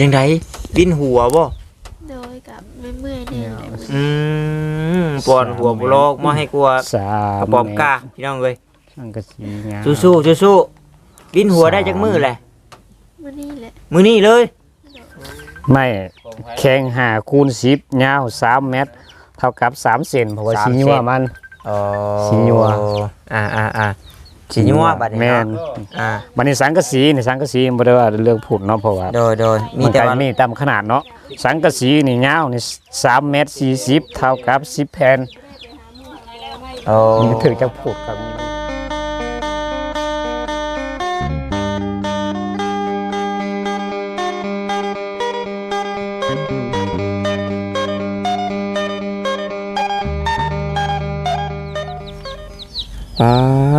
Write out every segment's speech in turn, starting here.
ยังไงวินหัวบ่โดยกับไม่เมื่อยเนี่ยแหละอืมปอนหัวบุโลกมาให้กลัวสากระป๋อมกาพี่น้องเอ้ยสังกะสีงามสู้ๆสู้ๆวินหัวได้จักมือแหละมื่อนี้แหละมือนี้เลย ไม่แข็งหาคูณ10ยาว3เมตร เท่ากับ3เซนเพราะว่าสามสีเซนนัวมันอ๋อสีนัวอ่าอ่าอ่า สีนัวบัดนี้แม่นเนาะอ่า บัดนี้สังกะสีนี่สังกะสีบ่ได้ว่าเรื่องผุดเนาะเพราะว่า โดยโดยมีมีแต่แต่ว่ามีตามขนาดเนาะสังกะสีนี่ยาวนี่3เมตร40เท่ากับ10แผ่นโอ้ มันถือจะผุดครับ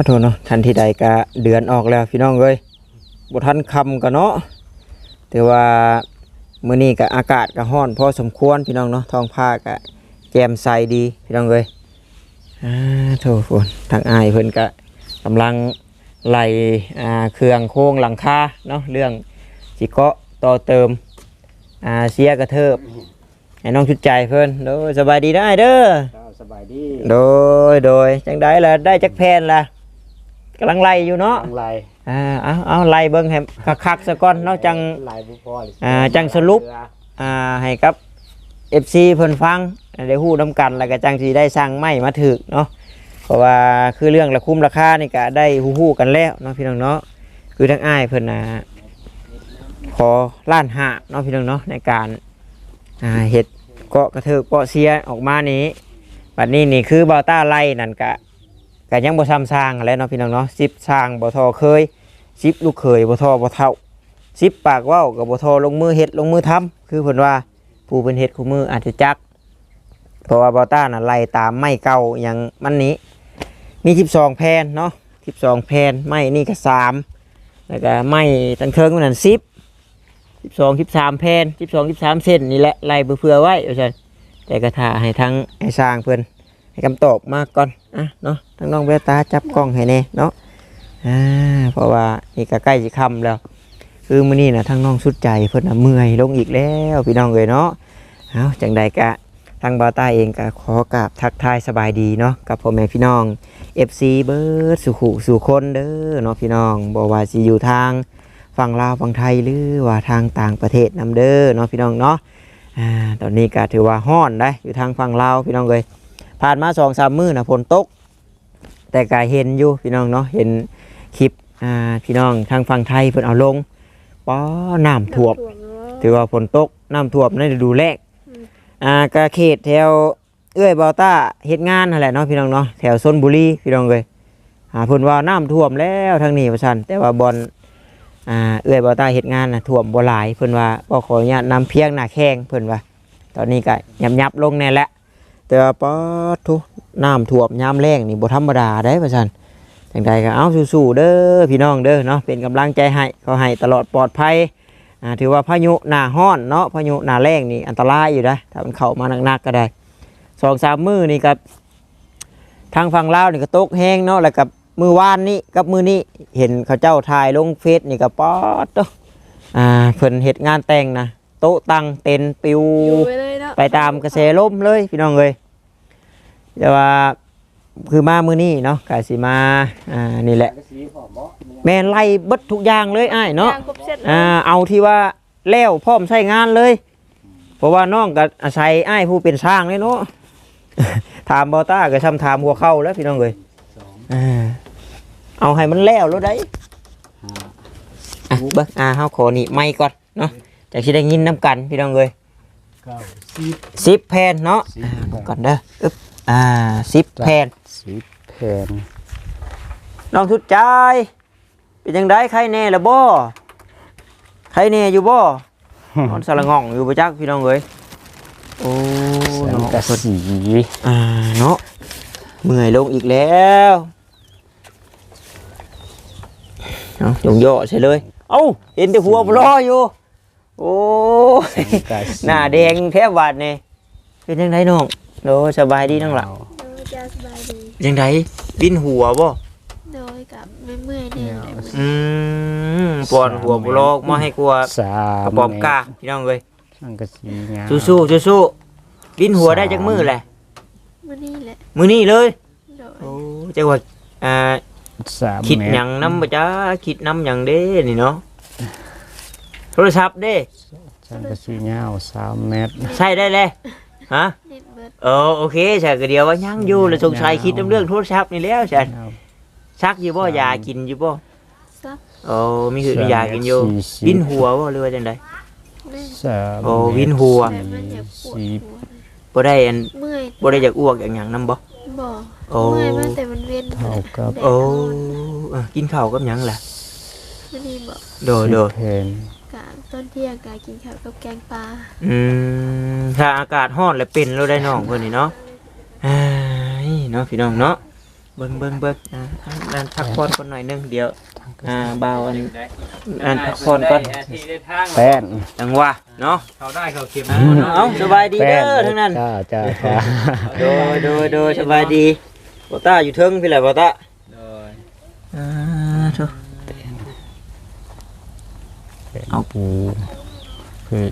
โทษเนาะทันทีใดก็เดือนออกแล้วพี่น้องเอ้ยบ่ทันคำกันเนาะแต่ว่ามื้อนี้ก็อากาศก็ร้อนพอสมควรพี่น้องเนาะท้องฟ้าก็แจ่มใสดีพี่น้องเอ้ยอ่าโทษฝนทางอายเพิ่นก็กำลังไล่อ่าเครื่องโค้งหลังคาเนาะเรื่องสิเกาะต่อเติมอ่าเสียกระเทิบให้น้องชุดใจเพิ่นโดยสบายดีได้เด้อสบายดี โดยโดยจังได้ละได้จักแพนละ กำลังไล่อยู่เนาะทั้งลายอ่าเอาเอาไล่เบิ่งให้คักๆซะก่อนเนาะจังลายบ่พอเลยอ่าจังสรุป อ่าให้กับ FC เพิ่นฟังได้ฮู้นํกันแล้วก็จังสิได้สร้างไม้มาถึกเนาะเพราะว่าคือเรื่องราคุ้มราคานี่ก็ได้ฮู้ๆกันแล้วเนาะพี่น้องเนาะคือทั้งอ้ายเพิ่นน่ะขอล้านห้าเนาะพี่น้องเนาะในการอ่าเฮ็ดเกาะกระเทิบเกาะเสียออกมานี้บัดนี้นี่คือบอต้าไล่นั่นกะ กะยังบ่ซ้ำสร้างแล้วเนาะพี่น้องเนาะสิบสร้างบ่ทอเคยสิบลูกเคยบ่ทอบ่เท่าสิบปากว้าวกับบ่ทอลงมือเฮ็ดลงมือทำคือเพิ่นว่าผู้เป็นเฮ็ดคู่มืออาจจะจักเพราะว่าบอต้าน่ะไล่ตามไม้เก่าอย่างมันนี้ มี12แผ่นเนาะ12แผ่นไม้นี่ก็3แล้วก็ไม้ตังเทิงมันนั่น10 12 13แผ่น12 13เส้นนี่แหละไล่เพื่อไว้ว่าซั่แต่กระถาให้ทั้งไอ้สร้างเพื่อนให้คำตอบมาก่อน อะเนาะทั้งน้องเววตาจับกล้องให้แน่เนาะอ่าเพราะว่านี่ก็ใกล้จะค่ำแล้ว คือมื้อนี้นะทั้งน้องสุดใจเพิ่นน่ะเมื่อยลงอีกแล้วพี่น้องเอ้ยเนาะเอาจังใดกะทางบาต้าเองก็ขอกราบทักทายสบายดีเนาะกับพ่อแม่พี่น้อง FC เบิร์ดสุขุสู่คนเด้อเนาะพี่น้องบ่ว่าสิอยู่ทางฝั่งลาวฝั่งไทยหรือว่าทางต่างประเทศนํเด้อเนาะพี่น้องเนาะอ่าตอนนี้ก็ถือว่าห้อนได้อยู่ทางฝั่งลาวพี่น้องเลย ผ่านมาสองสามมื้อนะฝนตก แต่ก็เห็นอยู่พี่น้องเนาะเห็นคลิปอ่าพี่น้องทางฝั่งไทยเพิ่นเอาลงป้อน้ำท่วมถือว่าฝนตกน้ำท่วมในฤดูแรกอ่ากระเขตแถวเอื้อยบอต้าเฮ็ดงานนั่นแหละเนาะพี่น้องเนาะแถวชนบุรีพี่น้องเลยอ่าเพิ่นว่าน้ำท่วมแล้วทางนี้ว่าซั่นแต่ว่าบอลอ่าเอื้อยบ่าวตาเฮ็ดงานน่ะท่วมบ่หลายเพิ่นว่าบ่ขออนุญาตนำเพียงหน้าแข้งเพิ่นว่า ตอนนี้ก็ยับยับๆลงแน่แหละ แต่ว่าปอดทุน้ำท่วมยามแล้งนี่บ่ธรรมดาได้ว่าซั่นจังใดก็เอาสู้ๆเด้อพี่น้องเด้อเนาะเป็นกำลังใจให้ขอให้ตลอดปลอดภัยอ่าถือว่าพายุหน้าร้อนเนาะพายุหน้าแล้งนี่อันตรายอยู่นะถ้ามันเข้ามาหนักๆก็ได้สองสามมือนี่ก็ทางฝั่งลาวนี่ก็ตกแห้งเนาะแล้วกับมือวานนี้กับมือนี้เห็นเขาเจ้าถ่ายลงเฟซนี่ก็ป๊อดเด้ออ่าเพิ่นเฮ็ดงานแต่งนะโต๊ะตังเต็นปิว ไปเลยเนาะไปตามกระแสลมเลยพี่น้องเลยแต่ว่าคือมามือนี้เนาะกาสิมาอ่านี่แหละ แม่นไล่เบิดทุกอย่างเลยอ้ายเนาะย่างครบเสร็จอ่าเอาที่ว่าแล้วพร้อมใช้งานเลย เพราะว่าน้องก็อาศัยอ้ายผู้เป็นช่างเลยเนาะ ถามบอต้าก็ทำถามหัวเข้าแล้วพี่น้องเลยอ่าเอาให้มันแล้วแล้วได้อะเบิ้งอ่าเฮาขอนี่ไม่ก่อนเนาะจากที่ได้ยินน้ำกันพี่น้องเลย เก้าสิบสิบแผ่นเนาะสิบอ่าก่อนเด้ออึ๊บอ่าสิบแผ่นสิบแผ่นน้องทุดใจายเป็นยังไงใครแน่ละบ่ใครแน่อยู่บ่นอนสละง่องอยู่ประจักพี่น้องเอ้ยโอ้สังเนาะกะสีอ่าเนาะเมื่อยลงอีกแล้วเอายงย่อใช่เลย เอ้าเห็นแต่หัวปลออยู่ โอ้ยสังกะสี หน้าแดงแทบบาดนี่เป็นยังไงน้องโอ้สบายดีน้องหล่ะเออจะสบายดียังไงวินหัวบ่โดยกับไม่เมื่อยแน่เลยอืมปอนหัวบุโลกมาให้กลัวสากระมป๋อมกาพี่น้องเอ้ยสังกะสีงามสู้ๆสู้ๆบินหัวได้จักมือแหละมื้อนี้แหละมือนี้เลยโดยโอ้จังว่าอ่า สามคิดเมตหรยังนำบ่จ้าคิดนำหยังเด้นี่เนาะ โทรศัพท์เด้สังกะสียาวสามเมตรใช้ได้เลยฮะเน็ตเบิดเออโอเคใช่ก็เดียวว่ายังอยู่แล้วสงสัยคิดนำเรื่องโทรศัพท์นี่แล้วใช่ยาวซักอยู่บ่ยากินอยู่บ่ซักโอ้มีคือยากินอยู่สี่สิบวินหัวบ่หรือว่าจังไดแม่สามโอ้วินหัว แต่มันอยากปวดสี่หัวบ่ได้อันเมื่อยบ่ได้อยากอ้วกอย่างหยังนำบ่บ่โอ้เมื่อยมากแต่มันเวียนเท่ากับโอ้เออกินข้าวกับหยังล่ะ มื้อนี้บ่โดยโดยเพนกะตอนเที่ยงกะกินข้าวกับแกงปลาอืมถ้าอากาศร้อนแล้วเป็นแล้วได้น้องเพิ่นนี่เนาะอ้ายเนาะพี่น้องเนาะเบิ่งเบิ่งเบิ่งอ่าอันพักผ่อนก่อนหน่อยหนึงเดี๋ยวอ่าเบาอันอันพักผ่อนก่อนที่ได้ทางแป้นจังหว่าเนาะเขาได้เขาเข็มเอ้าสบายดีแป้เด้อทั้งนั้น จ้าจ้าจ้าโดยโดยโดยสบายดีบ่ต้าอยู่เทิงพี่แหละบ่ต้าโดยอ่าโถ เอาปูคือ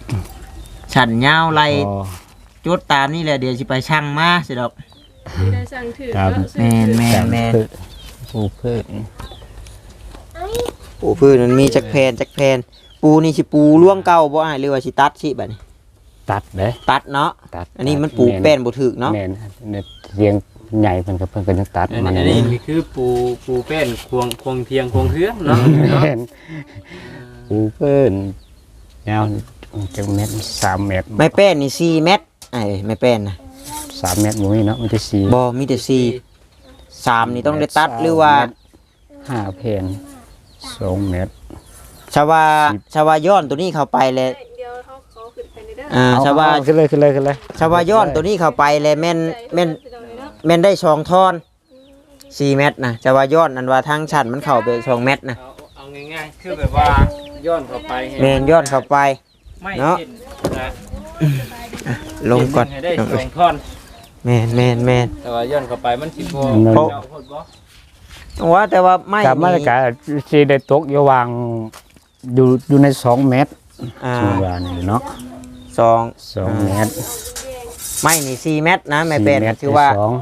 ฉันยาวไหลพอจุดตามนี่แหละเดี๋ยวสิไปช่างมาสิดอกตามแม่นแม่นแม่นปูเพื่อนปูพื้นมันมีจักแพนจักแพน ปูนี่สิปูล่วงเก่าบ่อ้ายหรือว่าสิตัดสิบัดนี้ตัดเด้ตัดเนาะตัดอันนี้มันปูแป้นบ่ถึกเนาะ แม่นเนี่ยเรียงใหญ่เพิ่นก็เพิ่นก็ยังตัดอันมันนี้นี่คือปูปูเป็นควงควงเทียงควงเฮืองเนาะแม่น ปูเพิ่นยาวจังเมตรสามเมตรไม้แป้นนี่4เมตรไอ้ไม้แป้นนะสามเมตรบ่มีเนาะมันจะสี่บ่มีแต่4 3นี่ต้องได้ตัดหรือว่าห้าเพนสองเมตรชาวาชาวาย้อนตัวนี้เข้าไปแล้วเดี๋ยวเขาขอขึ้นไปในเด้ออ่าชาวาเอขึ้นเลยขึ้นเลยขึ้นเลยชาวาย้อนตัวนี้เข้าไปแล้วแม่นแม่นแม่นได้สองท่อน4เมตรนะชาวาย้อนอันว่าทางชั้นมันเข้าไปสองเมตรนะเอาเอาง่ายๆคือแบบว่า ย้อนเข้าไปให้แม่นย้อนเข้าไป ไม่เนาะ เห็นนะลงก่อนให้ได้สองท่อน แม่นแม่นแม่นแต่ว่าย้อนเข้าไปมันสิบ่เพราะ เจ้าโคตรบ่ว่าแต่ว่าไม่กลับมานี่กะสิได้ตกอยู่วางอยู่อยู่ในสองเมตรอ่าสมว่านี่เนาะสอง สองเมตรไม่นี่สี่เมตรนะไม่สี่เป็นเมตรคือว่าสอง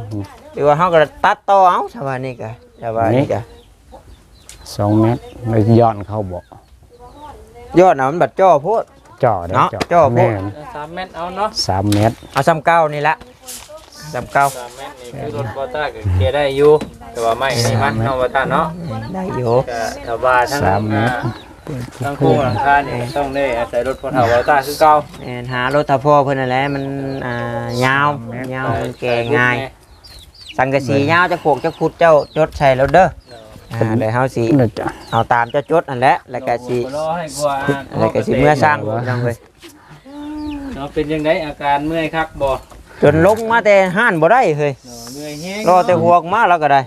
คือว่าเขาก็ตัดต่อเอาชาวบ้านนี่กะชาวบ้านนี่กะสองเมตรเลยย้อนเข้าบ่ ยอดน่ะมันบัดจ่อโพด จ่อได้เนาะจ่อพวก แม่นสามเมตรเอาเนาะสามเมตรเอาซ้ำเก้านี่ละซ้ำเก้าสามเมตรนี่คือรถบอต้าก็เคลียร์ได้อยู่แต่ว่าไม่นี่มันเนาะบอต้าเนาะได้อยู่ก็ถ้าว่าทั้งสามเมตรอ่าทั้งโครงหลังคาเนี่ยต้องได้อาศัยรถพอเท่าบอต้าคือเก่าแม่นหารถทะพ่อเพิ่นนั่นแหละมันอ่ายาวยาวมันแก่ง่าย สังกะสียาวจะโขกจะขุดเจ้าจดใส่แล้วเด้อ อ่าเดี๋ยวเฮาสิน่าจะเอาตามเจ้าจดนั่นแหละแล้วก็สิรอให้กว่าแล้วก็สิเมื่อสร้างจังเลยเนาะเป็นยังไงอาการเมื่อยคักบ่จนลงมาแต่ห้านบ่ได้เฮ้ยเนาะเมื่อยแฮงรอแต่หัวออกมาแล้วก็ได้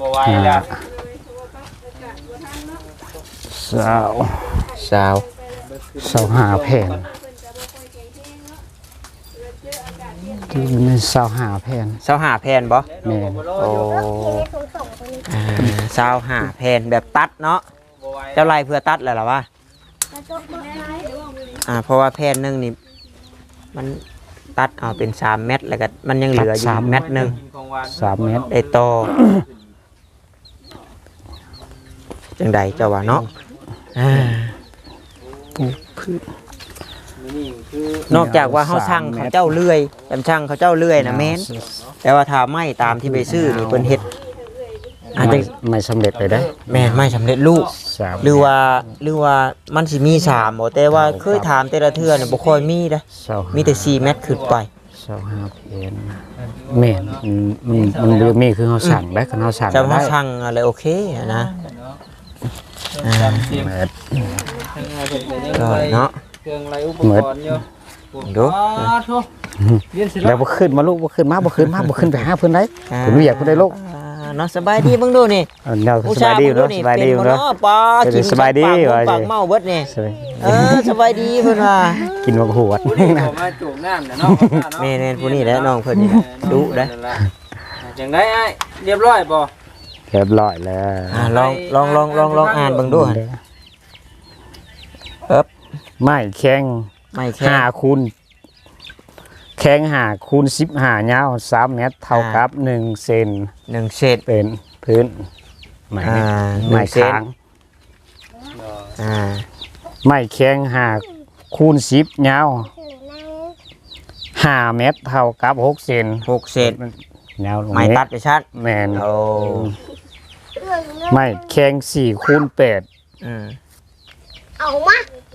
บ่ไหวแล้วสาวสาวสาวหาแผน ที่ในสาวหาแผนสาวหาแผ่นบ่แม่นโอ้อ่าสาวหาแผ่นแบบตัดเนาะบ่ไหวเจ้าไรเพื่อตัดแหละหรอวะอ่าเพราะว่าแผ่นหนึงนี่มันตัดเอาเป็นสามเม็ดแล้วก็มันยังเหลืออยู่เม็ดหนึ่งของหวานสามเมตร ได้ต่อจังใดเจ้าว่าเนาะอ่า นี่คือนอกจากว่าเขาสั่งเขาเจ้าเลื่อยจำช่างเขาเจ้าเลื่อยนะแม่นแต่ว่าถ้าไม่ตามที่ไปซื้อนี่เพิ่นเฮ็ดอาจจะไม่ไม่สำเร็จเลยได้แม่นไม่สำเร็จรูปสามหรือว่าหรือว่ามันสิมีสามบ่แต่ว่าเคยถามแต่ละเทื่อเนี่ยบ่ค่อยมีนะสาวมีแต่4เมตรขึ้นไปสาวหาแผนแม่นมันมันมันบ่มีคือเขาสั่งได้คันเขาสั่งแต่ได้ว่าช่างอะไรโอเคอะนะอ่าจำเสียงเมตรทั้งงานเพิ่นก็ยังก็ไปเนาะ เครื่องไรอุปกรณ์อยู่ดูอ๋อโธ่เรียนเสร็จแล้แล้ววบ่ขึ้นมาลูกบ่ขึ้นมาบ่ขึ้นมาบ่ขึ้นไปหาเพิ่นได้อ่าผมอยากเพิ่นได้ลูกอ่าเนาะสบายดีเบิ่งดูนี่เออเนาะผู้สบายดีเบิ่เนาะงสบายดีเป็นบ่เนาะเนาะปลาเป็นกินสบายดีปากว่าปากสิเมาเบิดนี่สบายเออสบายดีเพิ่นว่ากินบักหวดผู้นี้ก็มาจูบน้ำเนี่ยเนาะแม่นๆผู้นี้แหละน้องเพิ่นนี่แหละดุเด้อจอย่างไรไอ้เรียบร้อยบ่เรียบร้อยแล้วอ่าลองลองลองลองลองอ่านเบิ่งดูหั่นเอิบ ไม่แข้งไม่แค่ห้าคูณแข้งห้าคูณสิบห้ายาวสามเมตรเท่ากับหนึ่งเซนหนึ่งเศษเป็นพื้นไม่อ่าหนึ่ไม่งเซน ค้างอ่าไม่แข้งห้าคูณสิบยาวห้าเมตรเท่ากับหกเซนหกเศษยาวลงไม่นี้ตัดไปชัดแมนโอ้ไม่แข้งสี่คูณแปดอืม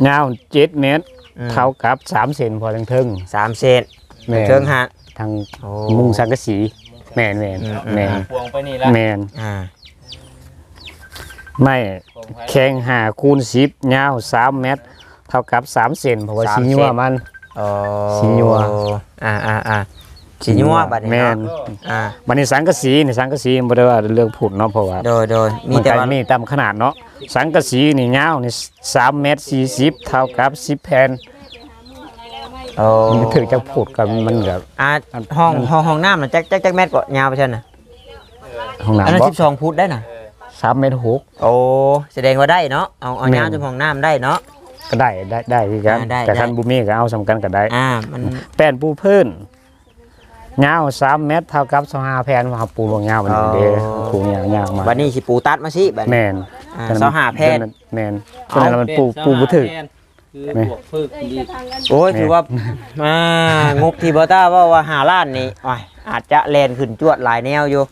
ยาวเจ็ดเมตร อืมเท่ากับสามเซนพอทั้งเทิงสามเศษแม่นเชิงหักทางโอ้ มุงสังกะสีแมนแมนอืมแมนพวงไปนี่ละแมนอ่าไม่ผมให้แข้งห้าคูณสิบยาวสามเมตร เท่ากับสามเซนเพราะว่าสามสีเซนนัวมันโอ้สีนัว อ่าอ่าอ่า สีนัวบัดนี้แมนเนาะอ่าบันนี้สังกะสีนี่สังกะสีบ่ได้ว่าเรื่องผุดเนาะเพราะว่าโดยโดยมีมันแต่ก็ว่ามีตามขนาดเนาะสังกะสีนี่ยาวนี่สามเมตรสี่สิบเท่ากับสิบแผ่นโอ้มันถือจะผุดกันมันก็อ่าห้องห้องห้องน้ำน่ะจักจักจักแมตรก็ยาวไปชันน่ะห้องอันนั้นน้ำบ่สิบสองฟุตได้น่ะสามเมตรหกโอ้แสดงว่าได้เนาะเอาเอาแม่นยาวจนห้องน้ำได้เนาะก็ได้ได้ได้คือกันอ่าได้แต่ได้คันบุมีก็เอาสำคัญก็ได้อ่ามันแป้นปูพื้น ยาวสามเมตรเท่ากับสองห้าแผ่นว่าปูลงยาวมันเด้ปูยาวยาวมาบัดนี้สิปูตัดมาสิบัดแมนี้นอ่าเสาหาแพทย์แมนเพราะฉะนั้นมันปูปูบ่ถึก คือแม่ บวกพึกดีโอ้ยถือว่าอ่างบที่บอต้าว่าว่าหาล้านนี่อ้ายอาจจะแลนขึ้นจวดหลายแนวอยู่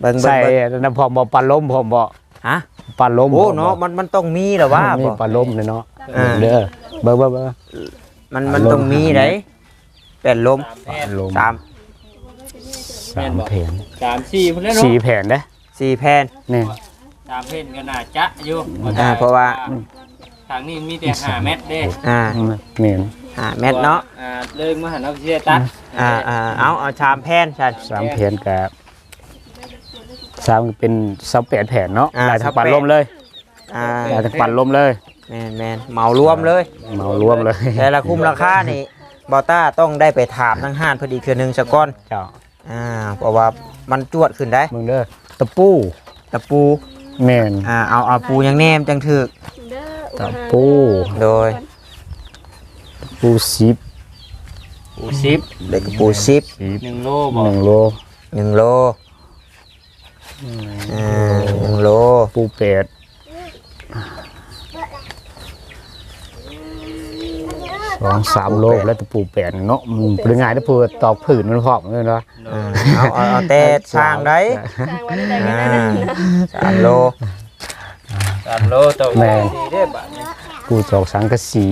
เบิ่งเบิ่ใส่งเบิ่งน้ำพอมบ่ปันลมพอมบ่ฮะปันลมโอ้เนาะมันมันต้องมีเหรอวะมีบ่ปันลมเลยเนาะอ่า เด้อเบิ่งเบิ่งเบิ่ง มันมันลมต้องมีไดเป็นลมสามแผ่นลมสาม สามแผ่นสามสี่พุ่นแล้วเนาะสี่แผ่นเด้อสี่แผ่น นี่สามแผ่นก็น่าจะอยู่อ่าเพราะว่า ทางนี้มีแต่ห้าเมตรเด้อ่าแม่นห้าเมตรเนาะอ่าเลยมาหันเอาเสียตัดอ่าอ่าเอาเอาชามแผ่นชัน สามแผ่นกับสามเป็นสามแปดแผ่นเนาะอ่าได้ทั้งปัน28ลมเลยอ่าได้ทั้งปันลมเลยแมนแมนเหมารวมเลย เหมารวมเลยแต่ละคุ้มราคานี่บอต้าต้องได้ไปถามทั้งห้านเพอดีคือหนึ่งสกอนเจ้า อ่าเพราะว่ามันจวดขึ้นได้มึงเด้อตะปูตะปูแม่นอ่าเอาเอาปูยังแนมจังถึก เด้อตะปูโดย ปูสิบปูสิบเด็กปูสิบสิบหนึ่งโลหบอกนึ่งโลหนึ่งโลอ่าหนึ่งโลปูเป็ด สองสามโลแล้วตะปูแปดเนาะมันเป็นไงตะปูตอกผืนมันพร้อมเลยเนาะอ่าเอาเอาเอาแต่สร้างได้สร้างไว้ได้ก็อ่าได้นะสามโลสามโลต่อแม่สี่เด้อบาทนี้ปูตอกสังกะสี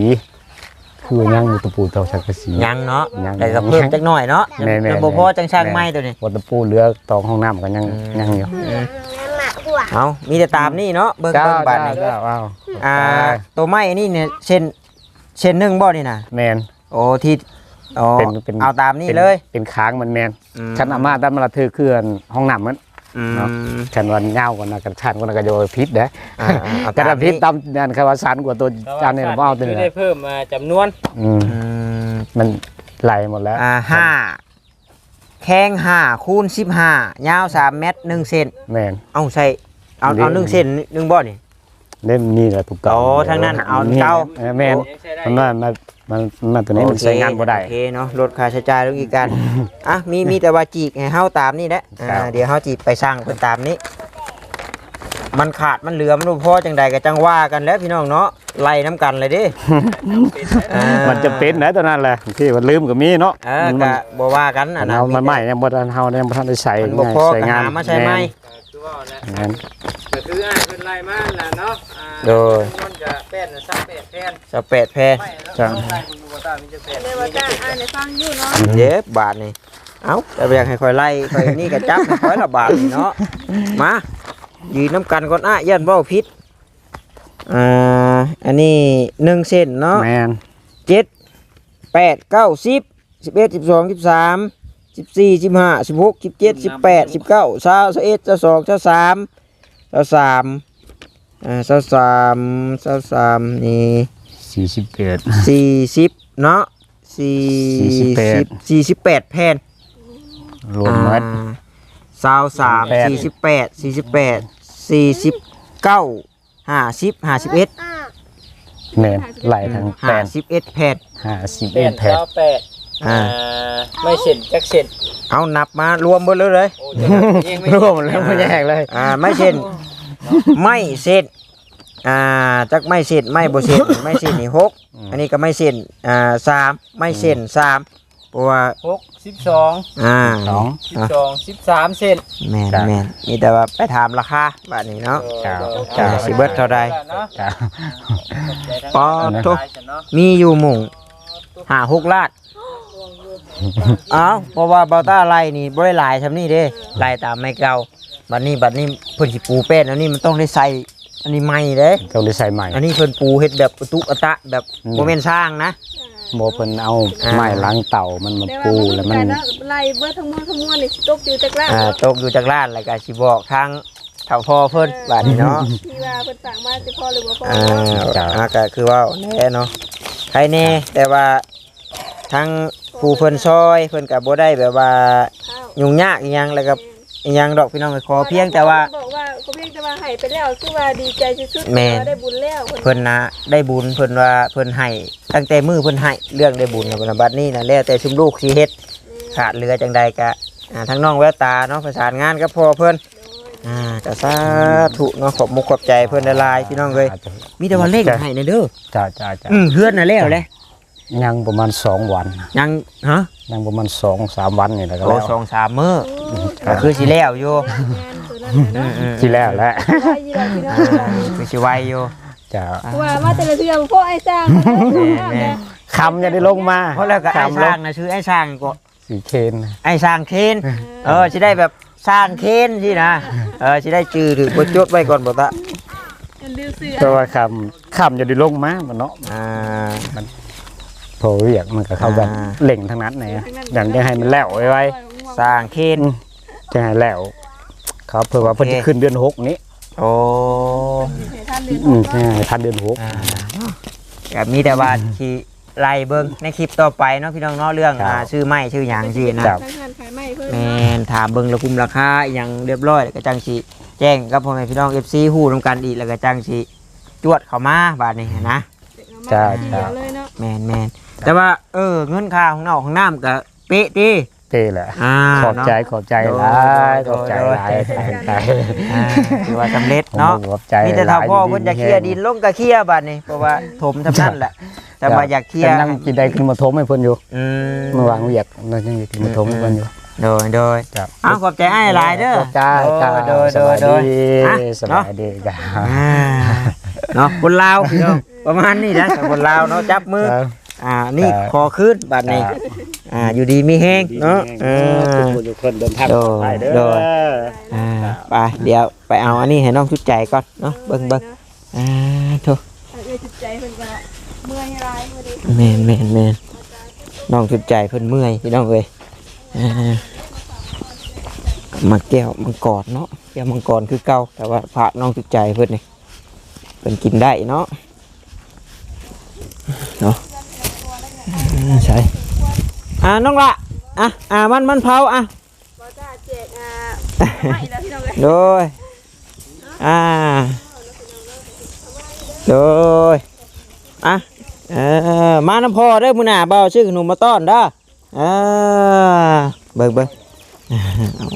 คือยังอยู่ตะปูตอกสังกะสียังเนาะยังแต่ก็เพิ่มจักหน่อยเนาะแม่นๆแต่บ่พอจังช่างไม้ตัวนี้วัตะปูเหลือตอกห้องน้ำก็ยังยังอยู่เอามีแต่ตามนี่เนาะเบิ่งเบิ่งบาทนี่เจ้าว้าวอ่าตัวไม้นี่เนี่ยเช่น เช่นหนึ่งบ่นี่นะแมนโอ้ที่อ๋อเป็นเป็นเอาตามนี่ป็เลย เป็นค้างมันแมนอืม ฉันอามาด้านมาละเธอเคลื่อนห้องน้ำมัน อืม เนาะ ฉันวันเงากันนะกันชันกันนะก็โยพิษเด้ออ่าอ่าเอากระตามพิษนี้ตามนั่นคือว่าสันกว่าตัวจานนี่ผมเอาตัวคืนี้อได้เพิ่มมาจำนวน อืมอืมมันไหลหมดแล้วอ่าห้าแข้งห้าคูณสิบห้ายาวสามเมตรหนึ่งเซนแมน เอาใส่เอาเอาหนึ่งเซนหนึ่งบ่นี่ เล่มนี่แหละถูกเก่าโอ้ทางนั้นเอาเก่า ออแมนใช้ได้มันว่ามันมันมันตัวนี้มันใช้งานบ่ได้ โอเคเนาะลดค่าใช้จ่ายลงอีกกันอะมีมีแต่ว่าจีกให้เฮาตามนี่แหละอ่าครับ เดี๋ยวเฮาจีไปสร้างเป็นตามนี้ มันขาดมันเหลือมันบ่พอจังใดก็จังว่ากันแล้วพี่น้องเนาะไล่น้ำกันเลยเดิ อ่ามันจะเป็นนะตัวนั้นแหละที่มันลืมก็มีเนาะเออมันก็บ่ว่ากันมัอันนนั้นเอามันแต่ใหม่ยังบ่ทันเฮายังบ่ทันได้ใช้มันบ่พอก็หามาใช้ไหมคือว่าแล้วแม่นก็คืออ่าเป็นไรมาแล้วเนาะอ่าโดย มันจะแป้นน่ะซักแป้นแผ่นสเปดแพรไม่แล้วเอาได้มันบ่ตามมันจะแป้นเลยว่าจ้าอ่านในฟังอยู่เนาะเย็บบาทนี่เอ้าแต่อยากให้คอยไล่คอยนี่ก็จับคอยละบาทนี่เนาะมายืนน้ำกันก่อนอะยันเว้าผิดอ่าอันนี้หนึ่งเส้นเนาะ แม่นเจ็ดแปดเก้าสิบสิบเอ็ดสิบสองสิบสาม สิบสี่สิบห้าสิบหกสิบเจ็ดสิบแปดสิบเก้าสาวสิบเอ็ดสาวสองสาวสามสาวสามอ่าสาวสามสาวสามนี่41สี่สิบเนาะสี่สี่สิบแปดสี่สิบแปดแผ่นรวมหมดอ่าสาวสามแปด สี่สิบแปดสี่สิบแปดสี่สิบเก้าห้าสิบห้าสิบเอ็ดแม่นไหลทางแปห้าดสิบเอ็ดแผ่นห้าสิบแปเอ็ดดแผ่นเก้าแปด อ่า ไม่เสร็จจักเสร็จเอานับมารวมหมดเลยเลย โอ้เจะยังไม่รวมแล้วไม่แยกเลย อ่าไม่เส้นไม่เส้นอ่าจักไม่เส้นไม่โบเส้นไม่เส้นนี่หกอันนี้ก็ไม่เส้นอ่าสามไม่เส้นสามเพราะว่าหกสิบสองอ่าสอง สิบสองสิบสามเซนแม่นจ้ะ แม่นมีแต่ว่าไปถามราคาบ้านนี้เนาะ จ้ะจ้ะสิเบิดเท่าใด จ้า ปอทุกเนาะมีอยู่หมุ่งหาหกลาดเอ้าเพราะว่าเบาต้าไล่นี่บ่ได้หลายซำนี่เด้ไล่ตามไม่เก่าบัดนี้บัดนี้เพิ่นสิปูเป็นอันนี้มันต้องได้ใส่อันนี้ใหม่เด้ ต้องได้ใส่ใหม่อันนี้เพิ่นปูเฮ็ดแบบอุตุอตะแบบอืมบ่แม่นสร้างนะโมเพิ่นเอาอ่าไม้ล้างเต่ามันมาแต่ปูว่าแล้วมัมันนไล่เบิดทั้งมวลทั้งมวลนี่ตกอยู่จักรานอ่าเนาะตกอยู่จากร้านแล้วก็สิบอกทางเฒ่าพ่อเพิ่นบัดนี้เนาะที่ว่าเพิ่นสั่งมาสิพอหรือบ่พออ่าเนาะอ่าก็คือว่าแน่เนาะใครแน่แต่ว่าทั้ง ผู้เพิ่นซอยเพิ่นก็บ่ได้แบบว่าข้าวยุ่งยากอีหยังแล้วก็อีหยังดอกพี่น้องก็ขอเพียงแต่ว่า บอกว่าก็เพียงแต่ว่าให้ไปแล้วคือว่าดีใจสุดๆแม่น ว่าได้บุญแล้วเพิ่นนะได้บุญเพิ่นว่าเพิ่นให้ตั้งแต่มือเพิ่นให้เรื่องได้บุญนะเพิ่นว่าบัดนี้นะแล้วแต่ชุมลูกสิเฮ็ดขาดเหลือจังใดก็อ่าทั้งน้องแววตาเนาะประสานงานกับพ่อเพิ่นอ่าก็สาธุเนาะขอบมุกขอบใจเพิ่นหลายๆพี่น้องเอ้ยมีแต่ว่าเล่งให้นะเด้อจ้าจ้าจ้าอืมเฮือนน่ะแล้วแหละ ยังประมาณสองวันยังฮะยังประมาณสองสามวันนี่แหละก็โอ้แล้วสองสามมื้อโอ้ก็คือสิแล้วอยู่งานตัวนั้นน่ะเนาะอืมที่แล้วแหละได้ยีราพี่น้องอ่าคือสิไวอยู่จ้าว่ามาแต่ละเทื่อพ่อไอ้สร้างมาได้งามแม่นะคำจะได้ลงมาเพราะแล้วก็ไอ้คำลสร้างนะชื่อไอ้สร้างก็สีเคนไอ้สร้างเคนเออสิได้แบบสร้างเคนสินะเออสิได้จื่อถือบ่จดไว้ก่อนบ่ตะกันดื้อเสือเพราะว่าคำคำจะได้ลงมามันเนาะอ่าพ อเรียกมันก็เข้ากันอ่า เล่งทั้งนั้นเนี่ยอย่างจะให้มันแล้วไว้ไว้สร้างเคนจะให้แล้วเขาเพื่อว่าโอเคเพิ่นจะขึ้นเดือนหกนี้โอ้ท่านเดือนอืมจะให้ทันเดือนหก อ่าก็มีแต่ว่าที่ไล่เบิ่งในคลิปต่อไปเนาะพี่น้องเนาะเรื่องครับ อ่าชื่อไม้ชื่อหยังสินะ ครับทั้งงานขายไม้เพิ่มแม่นถามเบิ่งระคุมราคาอหยังเรียบร้อยแล้วก็จังสิแจ้งกับพ่อแม่พี่น้อง FC ฮู้นํกันอีกแล้วก็จังสิจวดเข้ามาบาดนี้นะ จ้าเดียวเลยเนาะแม่นแม่น แต่ว่า เออเงินค่าของเนาของน้ำก็เป๊ะติเต้แหละอ่าขอบใจเนาะขอบใจโดยหลายโดขยอบใจโดยหลายขอบใจอ่าถือว่าสำเร็จเนาะขอบใจมีแต่ถ้าพ่อเพิ่นจะเคลียร์ดีดินลงก็เคลียร์บัดนี้เพราะว่าถมทำนั่นแหละ แต่ว่าอยากเคลียร์นั่งกินได้ขึ้นมาทมให้เพิ่นอยู่อืม เมื่อวานเวียกนั่งยังกินมาทมให้เพิ่นอยู่ โดยโดยครับอ้าวขอบใจอ้ายหลายเด้อขอบใจจ้าโดยโดยโดยสบายดีจ้าอ่าเนาะคนลาวพี่น้องประมาณนี้นะคนลาวเนาะจับมือ อ่านี่ครับขอขึ้นบัดนี้ครับอ่าอยู่ดีมีแห้งเนาะเออทุกคนเดินทางโดปลอดภัยเด้โดอยอ่าไปเดี๋ยวไปเอาอันนี้ให้น้องชุดใจก่อนเนาะเบิ่งเบิ่งอ่าโถเอ้ยจิตใจเพิ่นก็เมื่อยร้ายมื้อนี้แม่นแม่นแม่นน้องชุดใจเพิ่นเมื่อยพี่น้องเอ้ยอ่ามาแก้วมังกรเนาะแก้วมังกรคือเก่าแต่ว่าพระน้องชุดใจเพิ่นนี่เพิ่นกินได้เนาะเนาะอ่า ใช่อ่าน้องละอะอ่ามันมันเผาอะบ่จ้าแจกอ่าไม้แล้วพี่น้องเอ้ยโดยอ่าโดยอะเออมาน้ำพอเด้อมื้อหน้าเบาชื่อขนมมาต้อนเด้ออ่าเบิ่งเบิ่งอ่าเอา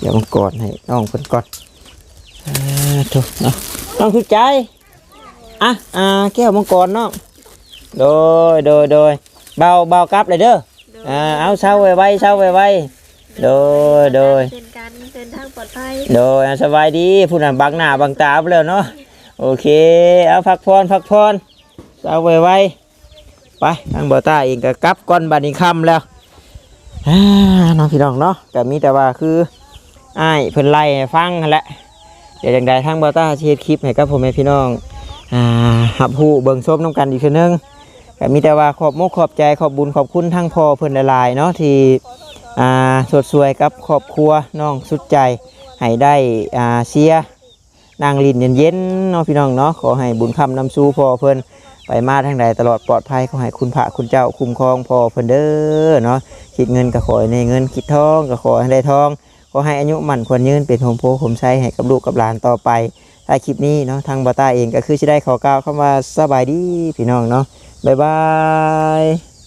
เดี๋ยวมันกอดให้น้องเพิ่นก่อนอ่าถูกเนาะน้องถูกใจอะอ่าแก้วมังกรน้องโดยโดยโดย เบาเบากลับเลยเด้ออ่าเอาเช้าไว้ไว้เช้าไว้ไว้โดยโดยเป็นการเดินทางปลอดภัยโดยอะสบายดีผู้นั้นบังหน้าบังตาไปแล้วเนาะโอเคเอาพักพรพักพรเอาไว้ไว้ไปทางเบอต้าเองก็กลับก้อนบานิคำแล้วอ่าน้องพี่น้องเนาะแต่มีแต่ว่าคืออ้ายเพิ่นไล่ให้ฟังหั่นแหละเดี๋ยวอย่างใดทางเบอต้าสิเฮ็ดคลิปให้กับพ่อแม่พี่น้องอ่าหับหูเบิ่งชมน้ำกันอีกเทื่อนึง ก็มีแต่ว่าขอบมุกขอบใจขอบบุญขอบคุณทั้งพ่อเพิ่อนหลายๆเนาะที่อ่าสดสวยกับครอบครัวน้องสุดใจให้ได้อ่าเชียนางลินเย็นๆเนาะพี่น้องเนาะขอให้บุญคำนำสู่พ่อเพิ่อนไปมาทางใดตลอดปลอดภัยขอให้คุณพระคุณเจ้าคุ้มครองพ่อเพิ่อนเด้อเนาะคิดเงินก็ขอในเงินคิดทองก็ขอให้ได้ทองขอให้อายุมั่นควรยืนเป็นโฮมโพผมใช้ให้กับลูกกับหลานต่อไปถ้าคลิปนี้เนาะทางบอต้าเองก็คือจะได้ขอกล่าวคำว่าสบายดีพี่น้องเนาะ บ๊ายบาย